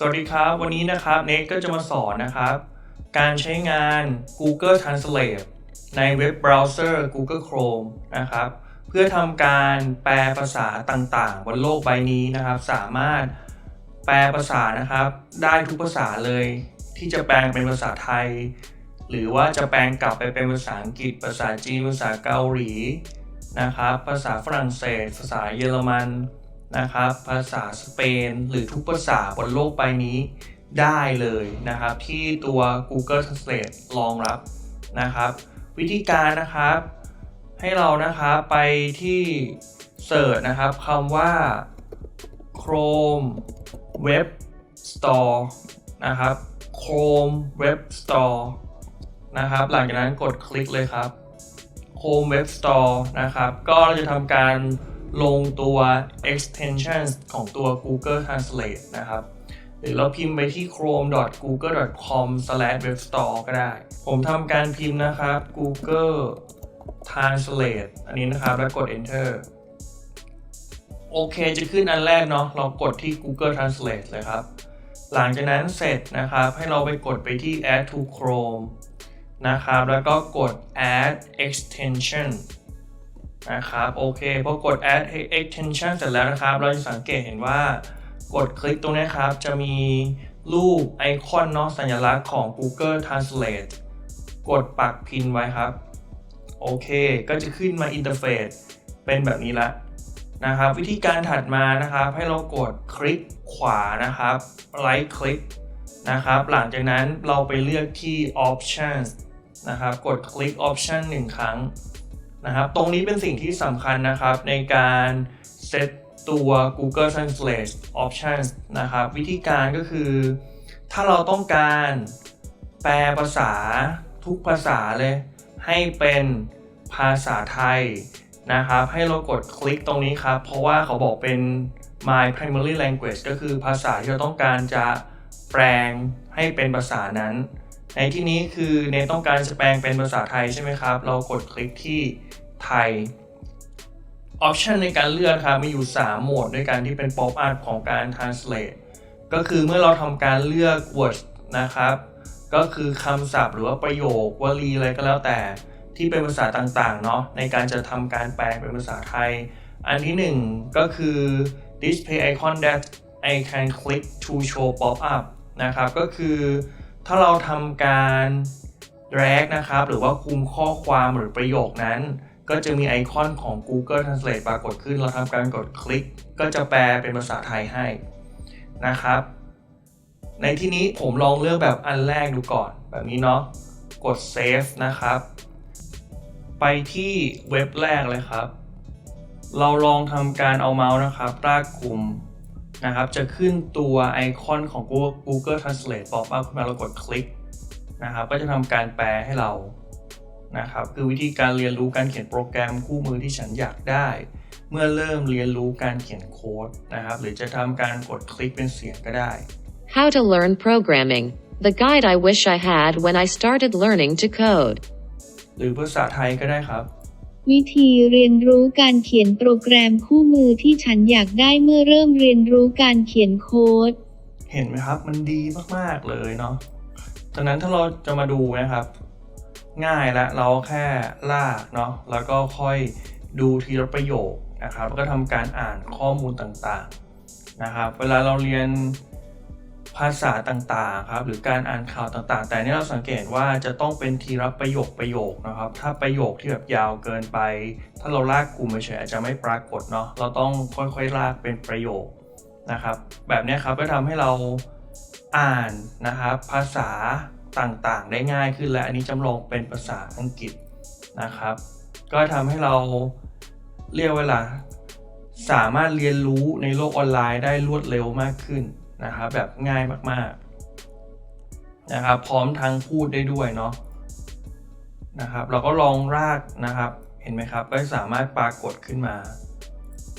สวัสดีครับ วันนี้นะครับเนทก็จะมาสอนนะครับ การใช้งาน Google Translate ในเว็บเบราว์เซอร์ Google Chrome นะครับ เพื่อทำการแปลภาษาต่างๆ บนโลกใบนี้นะครับ สามารถแปลภาษานะครับ ได้ทุกภาษาเลย ที่จะแปลงเป็นภาษาไทย หรือว่าจะแปลงกลับไปเป็นภาษาอังกฤษ ภาษาจีนภาษาเกาหลีนะครับ ภาษาฝรั่งเศส ภาษาเยอรมัน นะครับภาษาสเปนหรือทุกภาษาบนโลกใบนี้ได้เลยนะครับ ที่ตัว Google Translate รองรับนะครับ วิธีการนะครับ ให้เรานะครับไปที่เสิร์ชนะครับคำว่า Chrome Web Store นะครับ Chrome Web Store นะครับ หลังจากนั้นกดคลิกเลยครับ Chrome Web Store นะครับ ก็จะทำการ ลงตัว extension ของตัว Google Translate นะครับ หรือเราพิมพ์ไปที่ chrome.google.com/webstore ก็ได้ ผมทำการพิมพ์นะครับ Google Translate อันนี้นะครับ แล้วกด enter โอเคจะขึ้นอันแรกเนาะเรากดที่ Google Translate เลยครับ หลังจากนั้นเสร็จนะครับ ให้เราไปกดไปที่ add to Chrome นะครับ แล้วก็กด add extension นะครับโอเคพอกด add extension เสร็จแล้วนะครับ เราจะสังเกตเห็นว่ากดคลิกตรงนี้ครับ จะมีรูปไอคอนเนาะสัญลักษณ์ของ Google Translate กดปักพินไว้ครับ โอเค ก็จะขึ้นมาอินเทอร์เฟซเป็นแบบนี้ละนะครับ วิธีการถัดมานะครับ ให้เรากดคลิกขวานะครับ right click นะครับ หลังจากนั้นเราไปเลือกที่ options นะครับ กดคลิก option 1 ครั้ง นะครับ ตรงนี้เป็นสิ่งที่สำคัญนะครับในการเซตตัว Google Translate Options นะครับ วิธีการก็คือ ถ้าเราต้องการแปลภาษาทุกภาษาเลย ให้เป็นภาษาไทยนะครับ ให้เรากดคลิกตรงนี้ครับ เพราะว่าเขาบอกเป็น my primary language ก็คือภาษาที่เราต้องการจะแปลงให้เป็นภาษานั้น ในที่นี้คือเนต้องการจะแปลงเป็นภาษาไทยใช่ไหมครับ เรากดคลิกที่ไทยออปชันในการเลือกครับมีอยู่ 3 โหมดด้วยกันที่เป็น pop up ของการ translate ก็คือเมื่อเราทำการเลือก word นะครับ ก็คือคำศัพท์หรือว่าประโยควลีอะไรก็แล้วแต่ที่เป็นภาษาต่างๆเนาะในการจะทำการแปลงเป็นภาษาไทย อันที่ 1 ก็คือ display icon that I can click to show pop up นะครับ ก็คือ ถ้าเราทำการ drag นะครับ หรือว่าคุมข้อความหรือประโยคนั้น ก็จะมีไอคอนของ Google Translate ปรากฏขึ้น เราทำการกดคลิก ก็จะแปลเป็นภาษาไทยให้นะครับ ในที่นี้ผมลองเลือกแบบอันแรกดูก่อน แบบนี้เนาะ กด save นะครับ ไปที่เว็บแรกเลยครับ เราลองทำการเอาเมาส์นะครับลากกลุ่ม นะครับจะขึ้นตัวไอคอนของ Google Translate ป๊อปอัพขึ้นมาเรากดคลิกนะครับก็จะทำการแปลให้เรานะครับคือวิธีการเรียนรู้การเขียนโปรแกรมคู่มือที่ฉันอยากได้ เมื่อเริ่มเรียนรู้การเขียนโค้ดนะครับหรือจะทำการกดคลิกเป็นเสียงก็ได้ How to learn programming. The guide I wish I had when I started learning to code. หรือภาษาไทยก็ได้ครับ วิธีเรียนรู้การเขียนโปรแกรมคู่มือที่ฉันอยากได้เมื่อเริ่มเรียนรู้การเขียนโค้ด เห็นไหมครับ มันดีมากๆเลยเนาะจากนั้นถ้าเราจะมาดูนะครับ ง่ายละเราแค่ลากเนาะแล้วก็ค่อยดูทีละประโยคนะครับแล้วก็ทำการอ่านข้อมูลต่างๆนะครับ เวลาเราเรียน ภาษาต่างๆครับหรือการอ่านข่าวต่างๆ แต่นี่เราสังเกตว่าจะต้องเป็นทีละประโยคประโยคนะครับถ้าประโยคที่แบบยาวเกินไป ถ้าเราลากกลุ่มเฉยอาจจะไม่ปรากฏเนาะเราต้องค่อยๆลากเป็นประโยคนะครับ แบบนี้ครับก็ทำให้เราอ่านนะครับภาษาต่างๆ ได้ง่ายขึ้นและอันนี้จำลองเป็นภาษาอังกฤษนะครับ ก็ทำให้เราเรียกเวลาสามารถเรียนรู้ในโลกออนไลน์ได้รวดเร็วมากขึ้น นะครับแบบง่ายมากๆนะครับพร้อมทั้งพูดได้ด้วยเนาะนะครับเราก็ลองรากนะครับเห็นไหมครับก็สามารถปรากฏขึ้นมา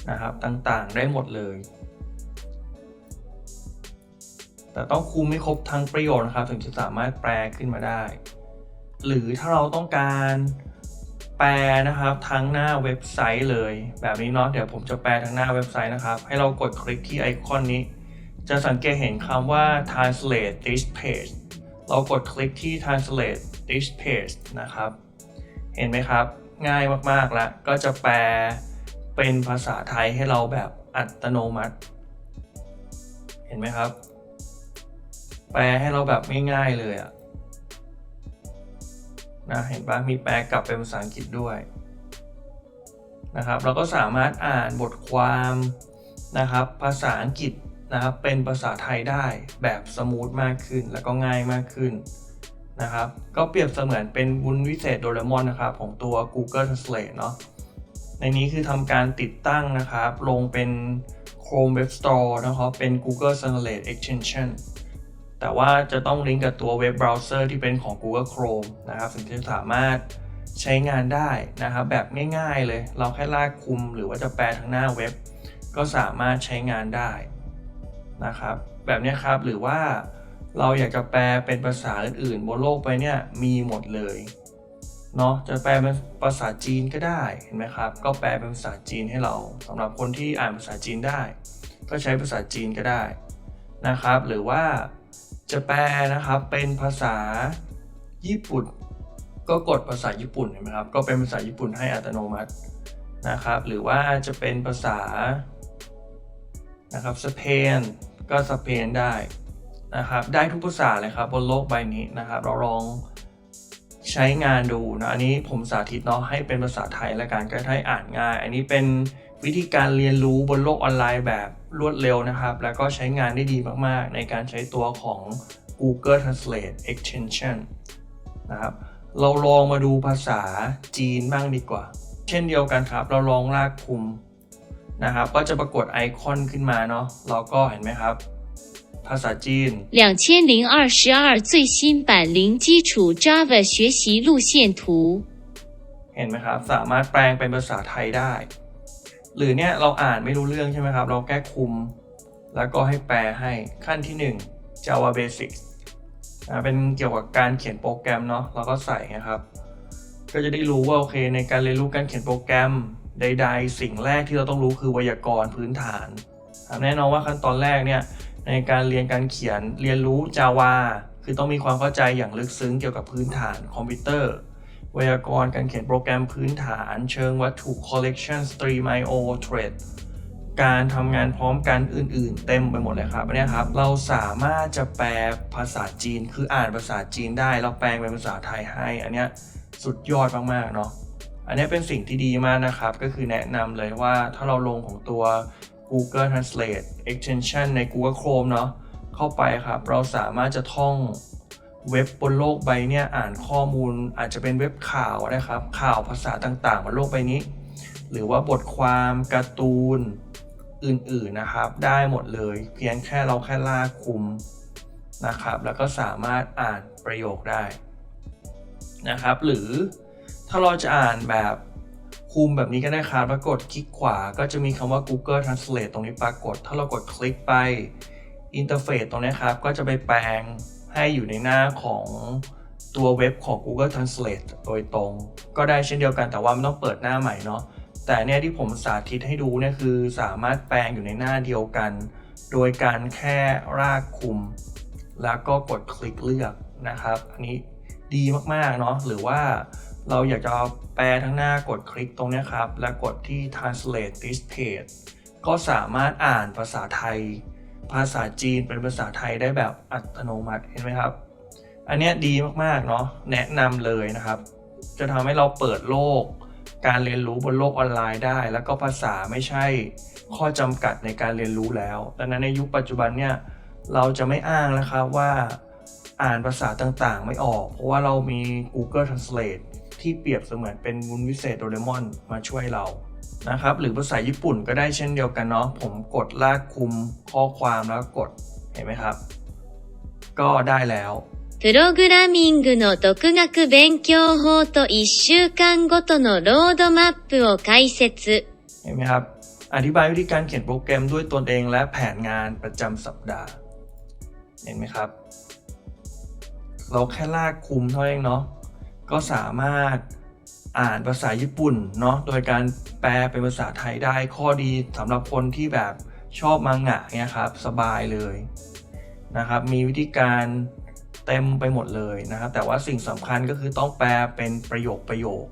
นะครับต่างๆได้หมดเลย แต่ต้องคุมไม่ครบทั้งประโยชน์นะครับ ถึงจะสามารถแปลขึ้นมาได้ หรือถ้าเราต้องการแปลนะครับทั้งหน้าเว็บไซต์เลย แบบนี้เนาะเดี๋ยวผมจะแปลทั้งหน้าเว็บไซต์นะครับ ให้เรากดคลิกที่ไอคอนนี้ จะสังเกตเห็นคำว่า translate this page เรากดคลิกที่ translate this page นะครับ เห็นไหมครับ ง่ายมากๆแล้ว ก็จะแปลเป็นภาษาไทยให้เราแบบอัตโนมัติ เห็นไหมครับ แปลให้เราแบบง่ายๆเลยอะนะเห็นปะมีแปลกลับเป็นภาษาอังกฤษด้วยนะครับ เราก็สามารถอ่านบทความนะครับ ภาษาอังกฤษ นะครับเป็นภาษาไทยได้แบบสมูทมากขึ้นแล้วก็ง่ายมากขึ้นนะครับ ก็เปรียบเสมือนเป็นวุ้นวิเศษโดเรมอนนะครับของตัว Google Translate เนาะในนี้คือทำการติดตั้งนะครับ ลงเป็น Chrome Web Store นะครับเป็น Google Translate Extension แต่ว่าจะต้องลิงก์กับตัวเว็บเบราว์เซอร์ที่เป็นของ Google Chrome นะครับถึงจะสามารถใช้งานได้นะครับแบบง่ายๆเลย เราแค่ลากคุมหรือว่าจะแปลทางหน้าเว็บ ก็สามารถใช้งานได้ นะครับ แบบนี้ครับหรือว่าเราอยากจะแปลเป็นภาษาอื่นๆบนโลกไปเนี่ยมีหมดเลยเนาะจะแปลเป็นภาษาจีนก็ได้เห็นไหมครับ ก็แปลเป็นภาษาจีนให้เราสำหรับคนที่อ่านภาษาจีนได้ ก็ใช้ภาษาจีนก็ได้นะครับ หรือว่าจะแปลนะครับเป็นภาษาญี่ปุ่น ก็กดภาษาญี่ปุ่นเห็นไหมครับก็เป็นภาษาญี่ปุ่นให้อัตโนมัตินะครับ หรือว่าจะเป็นภาษานะครับสเปน ก็สเปนได้นะครับ ได้ทุกภาษาเลยครับบนโลกใบนี้นะครับ เราลองใช้งานดูนะ อันนี้ผมสาธิตเนาะให้เป็นภาษาไทยและกันก็ให้อ่านง่าย อันนี้เป็นวิธีการเรียนรู้บนโลกออนไลน์แบบรวดเร็วนะครับ แล้วก็ใช้งานได้ดีมากๆ ในการใช้ตัวของ Google Translate Extension นะครับ เราลองมาดูภาษาจีนบ้างดีกว่า เช่นเดียวกันครับ เราลองลากคุม นะครับ ก็จะปรากฏไอคอนขึ้นมาเนาะ เราก็เห็นไหมครับ ภาษาจีน 两千零二十二最新版零基础 Java 学习路线图。 เห็นไหมครับ สามารถแปลงเป็นภาษาไทยได้ หรือเนี่ยเราอ่านไม่รู้เรื่องใช่ไหมครับ เราแก้คุม แล้วก็ให้แปลให้ขั้นที่ 1 Java Basics นะเป็นเกี่ยวกับการเขียนโปรแกรมเนาะเราก็ใส่นะครับ ก็จะได้รู้ว่าโอเคในการเรียนรู้การเขียนโปรแกรม ใด ๆ สิ่งแรกที่เราต้องรู้คือไวยากรณ์พื้นฐานแน่นอนว่าขั้นตอนแรกเนี่ยในการเรียนการเขียนเรียนรู้ Java คือต้องมีความเข้าใจอย่างลึกซึ้งเกี่ยวกับพื้นฐานคอมพิวเตอร์ ไวยากรณ์การเขียนโปรแกรมพื้นฐาน เชิงวัตถุ collection stream IO thread การทำงานพร้อมกันอื่น ๆ เต็มไปหมดเลยครับอันเนี้ยครับ เราสามารถจะแปลภาษาจีน คืออ่านภาษาจีนได้ เราแปลงเป็นภาษาไทยให้ อันเนี้ยสุดยอดมาก ๆ เนาะ อันนี้เป็นสิ่งที่ดีมากนะครับ ก็คือแนะนำเลยว่าถ้าเราลงของตัว Google Translate Extension ใน Google Chrome เนาะเข้าไปครับ เราสามารถจะท่องเว็บบนโลกใบนี่ยอ่านข้อมูลอาจจะเป็นเว็บข่าวนะครับ ข่าวภาษาต่างๆ บนโลกใบนี้ หรือว่าบทความการ์ตูนอื่นๆนะครับ ได้หมดเลย เพียงแค่เราแค่ลากคุมนะครับ แล้วก็สามารถอ่านประโยคได้นะครับ หรือ ถ้าเราจะอ่านแบบคุมแบบนี้ก็ได้ครับปรากฏคลิกขวาก็จะมีคำว่า Google Translate ตรงนี้ปรากฏ ถ้าเรากดคลิกไปอินเทอร์เฟซตรงนี้ครับ ก็จะไปแปลงให้อยู่ในหน้าของตัวเว็บของ Google Translate โดยตรง ก็ได้เช่นเดียวกันแต่ว่ามันต้องเปิดหน้าใหม่เนาะแต่เนี่ยที่ผมสาธิตให้ดูเนี่ยคือสามารถแปลงอยู่ในหน้าเดียวกัน โดยการแค่รากคุม แล้วก็กดคลิกเลือกนะครับ อันนี้ดีมากๆเนาะหรือว่า เราอยากจะแปลทั้งหน้ากดคลิกตรงนี้ครับ แล้วกดที่ translate this page ก็สามารถอ่านภาษาไทย ภาษาจีนเป็นภาษาไทยได้แบบอัตโนมัติเห็นไหมครับ อันนี้ดีมากๆเนาะแนะนำเลยนะครับ จะทำให้เราเปิดโลก การเรียนรู้บนโลกออนไลน์ได้ แล้วก็ภาษาไม่ใช่ข้อจำกัดในการเรียนรู้แล้วดังนั้นในยุคปัจจุบันเนี่ยเราจะไม่อ้างแล้วครับว่าอ่านภาษาต่างๆ ไม่ออก เพราะว่าเรามี Google Translate ที่เปรียบเสมือนเป็นวุ้นวิเศษโดเรมอนมาช่วยเรา นะครับหรือภาษาญี่ปุ่นก็ได้เช่นเดียวกันเนาะผมกดลากคุมข้อความแล้วกดเห็นไหมครับ ก็ได้แล้ว プログラミングの独学勉強法と1週間ごとのロードマップを解説。 เห็นไหมครับ อธิบายวิธีการเขียนโปรแกรมด้วยตนเองและแผนงานประจำสัปดาห์ เห็นไหมครับ เราแค่ลากคุมเท่านั้นเองเนาะ ก็สามารถอ่านภาษาญี่ปุ่นเนาะโดยการแปลเป็นภาษาไทยได้ข้อดีสำหรับคนที่แบบชอบมังงะเนี่ยครับสบายเลยนะครับมีวิธีการเต็มไปหมดเลยนะครับแต่ว่าสิ่งสำคัญก็คือต้องแปลเป็นประโยคประโยค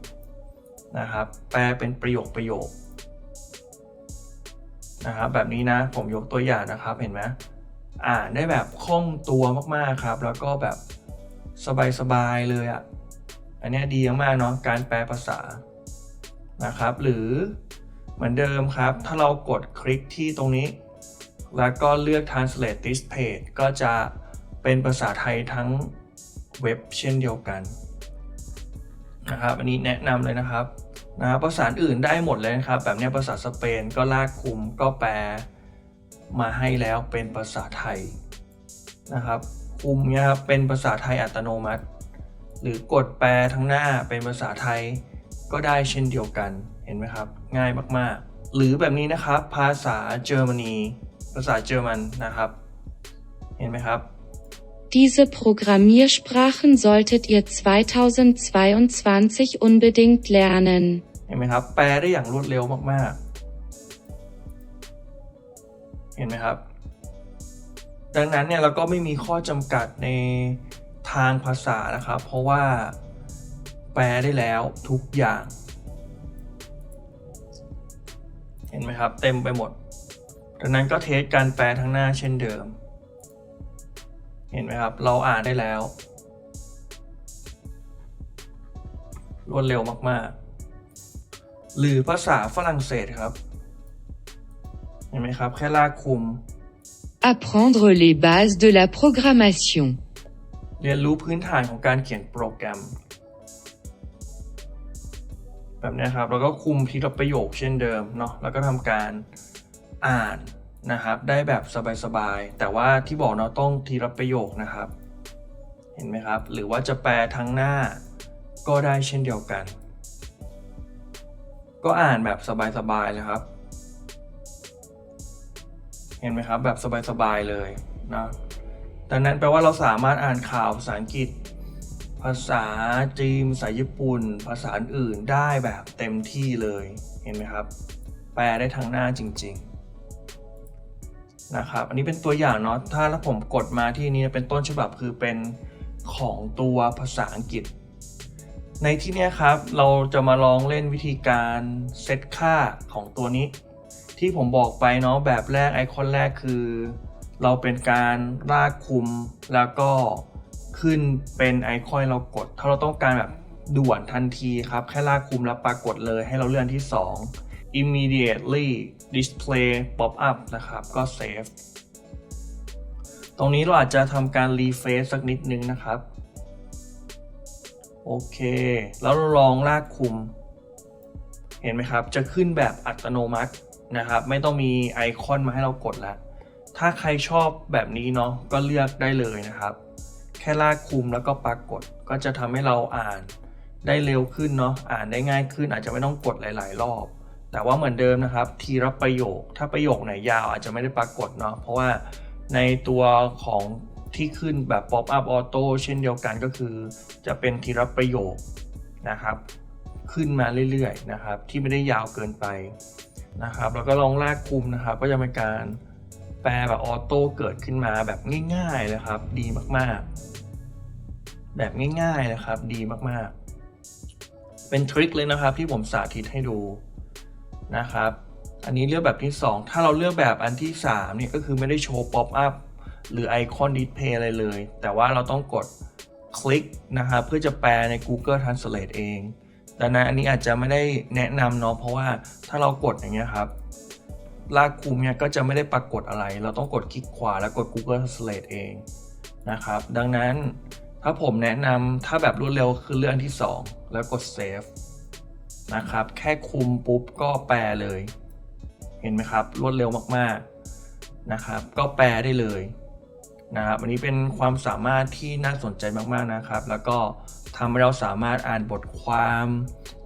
นะครับแปลเป็นประโยคประโยคนะครับแบบนี้นะผมยกตัวอย่างนะครับเห็นไหมอ่านได้แบบคล่องตัวมากๆครับ แล้วก็แบบสบายๆเลยอะ่ะ อันนี้ดีมากเนาะการแปลภาษานะครับ หรือเหมือนเดิมครับ ถ้าเรากดคลิกที่ตรงนี้ แล้วก็เลือก translate this page ก็จะเป็นภาษาไทยทั้งเว็บเช่นเดียวกันนะครับ อันนี้แนะนำเลยนะครับนะภาษาอื่นได้หมดเลยนะครับ แบบนี้ภาษาสเปนก็ลากคุมก็แปลมาให้แล้วเป็นภาษาไทยนะครับคุมเนี่ยครับเป็นภาษาไทยอัตโนมัติ หรือกดแปลทั้งหน้าเป็นภาษาไทย ก็ได้เช่นเดียวกันเห็นไหมครับ ง่ายมากๆ หรือแบบนี้นะครับ ภาษาเยอรมนีภาษาเยอรมันนะครับ เห็นไหมครับ Diese Programmiersprachen solltet ihr 2022 unbedingt lernen. เห็นไหมครับ แปลได้อย่างรวดเร็วมากๆ เห็นไหมครับ ดังนั้นเนี่ยเราก็ไม่มีข้อจำกัดใน ทางภาษานะครับ เพราะว่าแปลได้แล้วทุกอย่าง เห็นไหมครับ เต็มไปหมดดังนั้นก็เทสการแปลทั้งหน้าเช่นเดิม เห็นไหมครับ เราอ่านได้แล้ว รวดเร็วมากๆ หรือภาษาฝรั่งเศสครับ เห็นไหมครับ แค่ลากคุม Apprendre les bases de la programmation. เรียนรู้พื้นฐานของการเขียนโปรแกรม แบบนี้ครับ แล้วก็คุมทีละประโยคเช่นเดิมเนาะแล้วก็ทำการอ่านนะครับ ได้แบบสบายๆ แต่ว่าที่บอกเนาะต้องทีละประโยคนะครับ เห็นไหมครับ หรือว่าจะแปลทั้งหน้าก็ได้เช่นเดียวกัน ก็อ่านแบบสบายๆเลยครับ เห็นไหมครับแบบสบายๆเลยนะ ดังนั้นแปลว่าเราสามารถอ่านข่าวภาษาอังกฤษ ภาษาจีนภาษาญี่ปุ่น ภาษาอื่นได้แบบเต็มที่เลยเห็นไหมครับ แปลได้ทั้งหน้าจริง ๆ นะครับ อันนี้เป็นตัวอย่างเนาะถ้าแล้วผมกดมาที่นี้เป็นต้นฉบับคือเป็นของตัวภาษาอังกฤษ ในที่นี้ครับ เราจะมาลองเล่นวิธีการเซตค่าของตัวนี้ ที่ผมบอกไปเนาะแบบแรกไอคอนแรกคือ เราเป็นการลากคุมแล้วก็ขึ้นเป็นไอคอนเรากด ถ้าเราต้องการแบบด่วนทันทีครับ แค่ลากคุมแล้วปรากฏเลยให้เราเลื่อนที่ 2 immediately display pop up นะครับ ก็ save ตรงนี้เราอาจจะทำการ refresh สักนิดนึงนะครับ โอเค แล้วลองลากคุม เห็นไหมครับ จะขึ้นแบบอัตโนมัตินะครับ ไม่ต้องมีไอคอนมาให้เรากดแล้ว ถ้าใครชอบแบบนี้เนาะก็เลือกได้เลยนะครับ แค่ลากคุมแล้วก็ปรากฏก็จะทำให้เราอ่านได้เร็วขึ้นเนาะอ่านได้ง่ายขึ้นอาจจะไม่ต้องกดหลาย ๆ รอบ แต่ว่าเหมือนเดิมนะครับ ทีละประโยค ถ้าประโยคไหนยาวอาจจะไม่ได้ปรากฏเนาะเพราะว่าในตัวของที่ขึ้นแบบ pop up auto เช่นเดียวกันก็คือ จะเป็นทีละประโยคนะครับ ขึ้นมาเรื่อยๆนะครับ ที่ไม่ได้ยาวเกินไปนะครับ แล้วก็ลองลากคุมนะครับ ก็จะเป็นการ ปลแบบออโต้เกิดขึ้นมาแบบง่ายๆเลยครับ ดีมากๆ แบบง่ายๆนะครับ ดีมากๆ เป็นทริคเลยนะครับ ที่ผมสาธิตให้ดูนะครับ อันนี้เลือกแบบที่ 2 ถ้าเราเลือกแบบอันที่3เนี่ยก็คือไม่ได้โชว์ป๊อปอัพหรือไอคอนดิสเพย์อะไรเลย แต่ว่าเราต้องกดคลิกนะครับเพื่อจะแปลใน Google Translate เองดังนั้นอันนี้อาจจะไม่ได้แนะนำเนาะเพราะว่าถ้าเรากดอย่างเงี้ยครับ ลากคุมเนี่ยก็จะไม่ได้ปรากฏอะไร เราต้องกดคลิกขวาแล้วกด Google Translate เองนะครับ ดังนั้นถ้าผมแนะนำถ้าแบบรวดเร็วคือเลื่อนที่ 2 แล้วกด Save นะครับ แค่คุมปุ๊บก็แปลเลย เห็นไหมครับ รวดเร็วมากๆนะครับ ก็แปลได้เลยนะครับอันนี้เป็นความสามารถที่น่าสนใจมากๆนะครับ แล้วก็ทำให้เราสามารถอ่านบทความ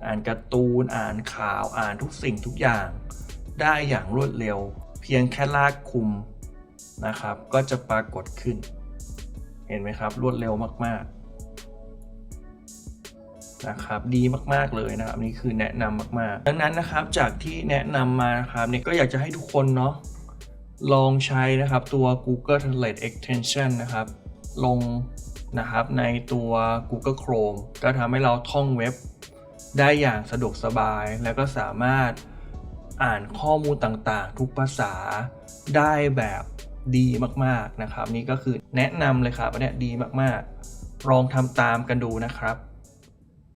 อ่านการ์ตูน อ่านข่าว อ่านทุกสิ่งทุกอย่าง ได้อย่างรวดเร็ว เพียงแค่ลากคุมนะครับ ก็จะปรากฏขึ้น เห็นไหมครับ รวดเร็วมากๆนะครับ ดีมากๆเลยนะครับนี่คือแนะนำมากๆ ดังนั้นนะครับจากที่แนะนำมานะครับเนี่ยก็อยากจะให้ทุกคนเนาะลองใช้นะครับตัว Google Translate Extension นะครับ ลงนะครับในตัว Google Chrome ก็ทำให้เราท่องเว็บได้อย่างสะดวกสบาย แล้วก็สามารถ อ่านข้อมูลต่างๆ ทุกภาษาได้แบบดีมากๆนะครับ นี่ก็คือแนะนำเลยครับอันนี้ดีมากๆ ลองทำตามกันดูนะครับ